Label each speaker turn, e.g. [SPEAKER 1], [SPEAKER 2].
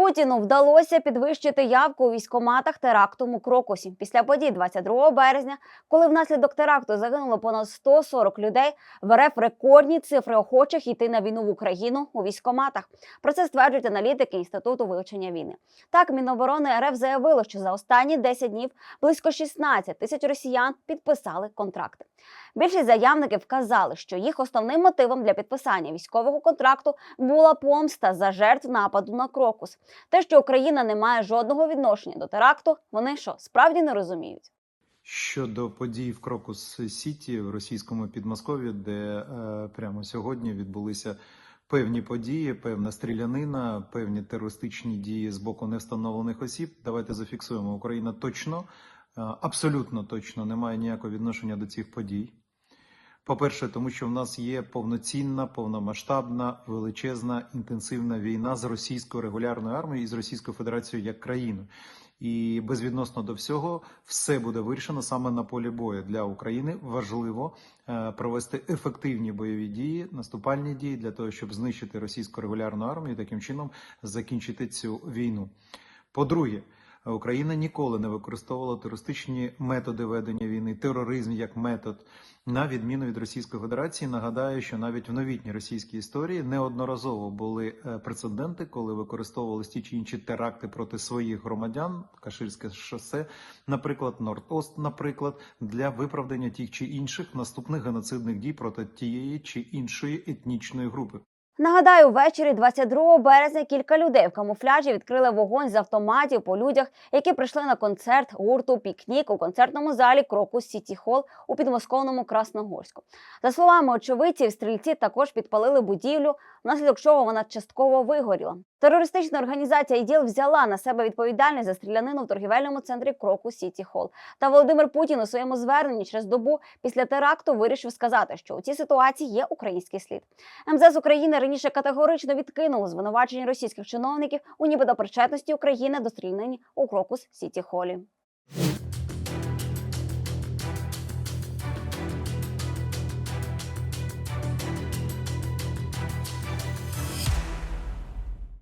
[SPEAKER 1] Путіну вдалося підвищити явку у військоматах теракту у Крокусі після подій 22 березня, коли внаслідок теракту загинуло понад 140 людей. В РФ рекордні цифри охочих йти на війну в Україну у військоматах. Про це стверджують аналітики інституту вивчення війни. Так, Міноборони РФ заявило, що за останні 10 днів близько 16 тисяч росіян підписали контракти. Більшість заявників вказали, що їх основним мотивом для підписання військового контракту була помста за жертв нападу на Крокус. Те, що Україна не має жодного відношення до теракту, вони що справді не розуміють.
[SPEAKER 2] Щодо подій в Крокус Сіті в російському Підмосков'ї, де е, прямо сьогодні відбулися певні події, певна стрілянина, певні терористичні дії з боку невстановлених осіб. Давайте зафіксуємо. Україна точно, е, абсолютно точно не має ніякого відношення до цих подій. По-перше, тому що в нас є повноцінна, повномасштабна, величезна, інтенсивна війна з російською регулярною армією і з Російською Федерацією як країною. І безвідносно до всього, все буде вирішено саме на полі бою для України. Важливо е, провести ефективні бойові дії, наступальні дії для того, щоб знищити російську регулярну армію, і таким чином закінчити цю війну. По-друге, Україна ніколи не використовувала терористичні методи ведення війни, тероризм як метод, на відміну від Російської Федерації. Нагадаю, що навіть в новітній російській історії неодноразово були е, прецеденти, коли використовувалися ті чи інші теракти проти своїх громадян, Каширське шосе, наприклад, Норд-Ост, наприклад, для виправдання тих чи інших наступних геноцидних дій проти тієї чи іншої етнічної групи.
[SPEAKER 1] Нагадаю, ввечері 22 березня кілька людей в камуфляжі відкрили вогонь з автоматів по людях, які прийшли на концерт гурту Пікнік у концертному залі Крокус Сіті Хол у підмосковному Красногорську. За словами очевидців, стрільці також підпалили будівлю, внаслідок чого вона частково вигоріла. Терористична організація ІДІЛ взяла на себе відповідальність за стрілянину в торгівельному центрі Крокус Сіті Хол. Та Володимир Путін у своєму зверненні через добу після теракту вирішив сказати, що у цій ситуації є український слід. МЗС України раніше категорично відкинуло звинувачення російських чиновників у нібито причетності України до стрільнині у Крокус Сіті Холі.